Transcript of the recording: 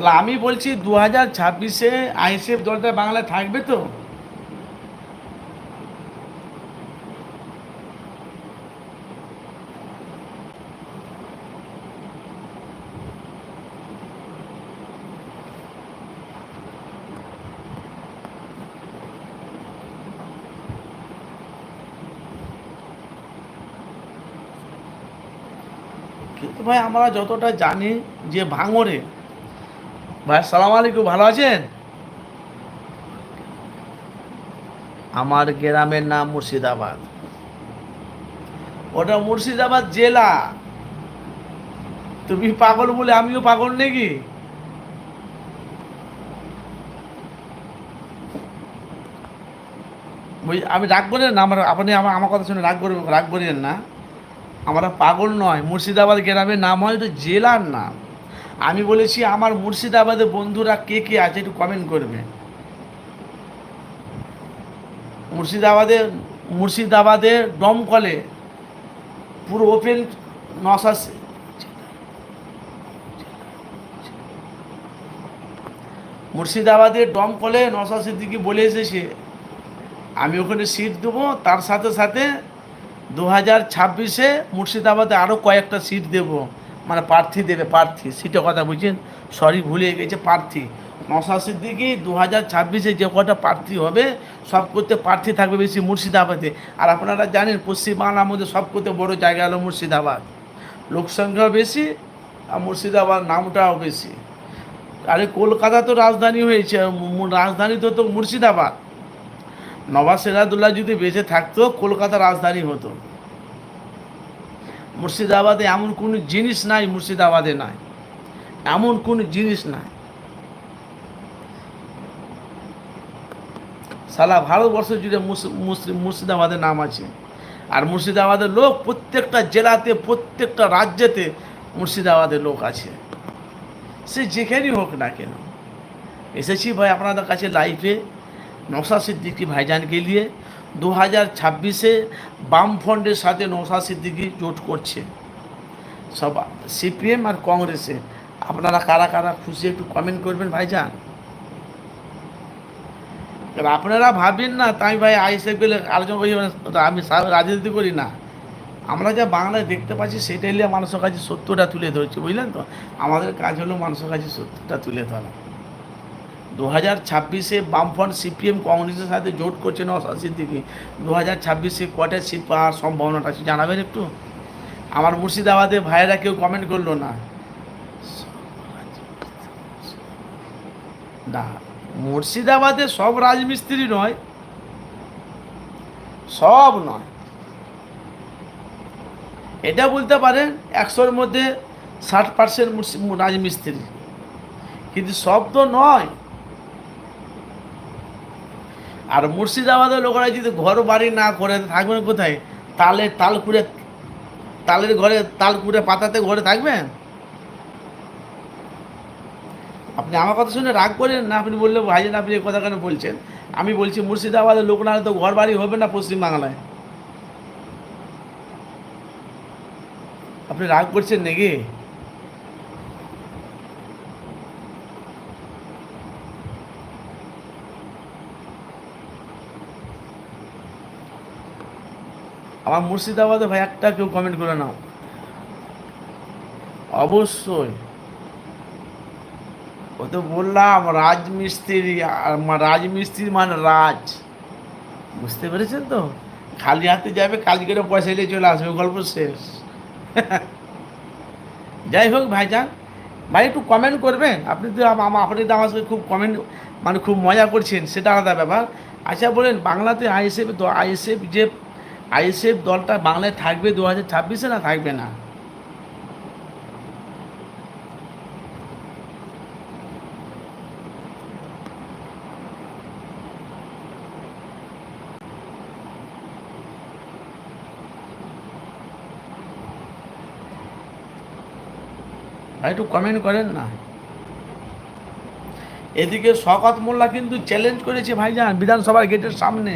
তাহলে আমি বলছি দু হাজার ছাব্বিশে আইএসএফ দলটা বাংলায় থাকবে তো? ভাই, আমরা যতটা জানি যে ভাঙরে ভাই সালাম আলাইকুম, ভালো আছেন? আমার গ্রামের নাম মুর্শিদাবাদ। ওটা মুর্শিদাবাদ জেলা। তুমি পাগল বলে আমিও পাগল নাকি? আমি রাগ করেন না, আমার আপনি আমার আমার কথা শুনে রাগ করবেন রাগ করেন না। আমরা পাগল নয়, মুর্শিদাবাদ গ্রামের নাম হয় জেলার নাম। আমি বলেছি, আমার মুর্শিদাবাদের বন্ধুরা কে কে আছে একটু কমেন্ট করবে। মুর্শিদাবাদে মুর্শিদাবাদের দমকলে পুরো ওপেন নশা মুর্শিদাবাদের দমকলে নশা সিদ্দিকি বলে এসেছে, আমি ওখানে সিট দেবো, তার সাথে সাথে দু হাজার ছাব্বিশে মুর্শিদাবাদে আরও কয়েকটা সিট দেব। মানে প্রার্থী দেবে, প্রার্থী। সেটা কথা বুঝছেন সরি ভুলে গেছে, প্রার্থী। নশা সিদ্দিকি দু হাজার ছাব্বিশে যে কটা প্রার্থী হবে, সব করতে প্রার্থী থাকবে বেশি মুর্শিদাবাদে। আর আপনারা জানেন, পশ্চিমবাংলার মধ্যে সব করতে বড় জায়গা হলো মুর্শিদাবাদ। লোকসংখ্যাও বেশি আর মুর্শিদাবাদ নামটাও বেশি। আরে কলকাতা তো রাজধানী হয়েছে রাজধানী তো তো মুর্শিদাবাদ। নবাব সিরাজদুল্লাহ যদি বেঁচে থাকতো, কলকাতা রাজধানী হতো। মুর্শিদাবাদে এমন কোনো জিনিস নাই, মুর্শিদাবাদে নাই। এমন কোনো জিনিস নাই। সালা ভারতবর্ষ জুড়ে মুর্শিদাবাদের নাম আছে, আর মুর্শিদাবাদের লোক প্রত্যেকটা জেলাতে, প্রত্যেকটা রাজ্যেতে মুর্শিদাবাদের লোক আছে। সে যেখানেই হোক না কেন। এসেছি ভাই আপনাদের কাছে লাইফে নৌসা সিদ্দিকি ভাইজানকে নিয়ে। দু হাজার ছাব্বিশে বামফ্রন্টের সাথে নৌসা সিদ্দিকি জোট করছে। সব সিপিএম আর কংগ্রেসে। আপনারা কারা কারা খুশি একটু কমেন্ট করবেন ভাইজান। আপনারা ভাবেন না, তাই ভাই আইসে গেলে আলোচনা করি আমি সা- রাজনীতি করি না। আমরা যা বাংলায় দেখতে পাচ্ছি, সেটাই মানুষের কাছে সত্যটা তুলে ধরছি, বুঝলেন তো? আমাদের কাজ হলো মানুষের কাছে সত্যটা তুলে ধরা। দু হাজার ছাব্বিশে বামফ্রন্ট সিপিএম কংগ্রেসের সাথে জোট করছে নশা সিদ্দিকি। দু হাজার ছাব্বিশে কটা সিট পাওয়ার সম্ভাবনাটা আছে, জানাবেন একটু? আমার মুর্শিদাবাদে ভাইয়েরা কেউ কমেন্ট করল না। না, মুর্শিদাবাদে সব রাজমিস্ত্রি নয়, সব নয়। এটা বলতে পারেন একশোর মধ্যে ষাট পার্সেন্ট রাজমিস্ত্রি। কিন্তু সব তো নয়। আর মুর্শিদাবাদের লোকেরা যদি ঘর বাড়ি না করে থাকবেন কোথায়? তালে তাল কুড়ে, তালের ঘরে, তাল কুড়ে পাতাতে ঘরে থাকবেন আপনি আমার কথা শুনে রাগ করেন না? আপনি বললে ভাইজান আপনি এই কথা কেন বলছেন? আমি বলছি মুর্শিদাবাদের লোক না তো ঘর বাড়ি হবে না পশ্চিমবাংলায়। আপনি রাগ করছেন নাকি? আমার মুর্শিদাবাদে ভাই একটা কেউ কমেন্ট করে নাও। অবশ্যই। ও তো বললাম, রাজমিস্ত্রি রাজমিস্ত্রি মানে রাজ। বুঝতে পেরেছেন তো? খালি হাতে যাবে কাজ করে পয়সা নিয়ে চলে আসবে, গল্প শেষ। যাই হোক ভাইজান, ভাই একটু কমেন্ট করবেন। আপনি তো আপনি তো আমার খুব কমেন্ট মানে খুব মজা করছেন, সেটা আলাদা ব্যাপার। আচ্ছা বলেন, বাংলাতে আইএসএফ, তো আইএসএফ যে আইএসএফ দলটা বাংলায় থাকবে দু হাজার ছাব্বিশে না থাকবে না? ভাই, একটু কমেন্ট করেন না। এদিকে শকত মোল্লা কিন্তু চ্যালেঞ্জ করেছে ভাইজান, বিধানসভার গেটের সামনে।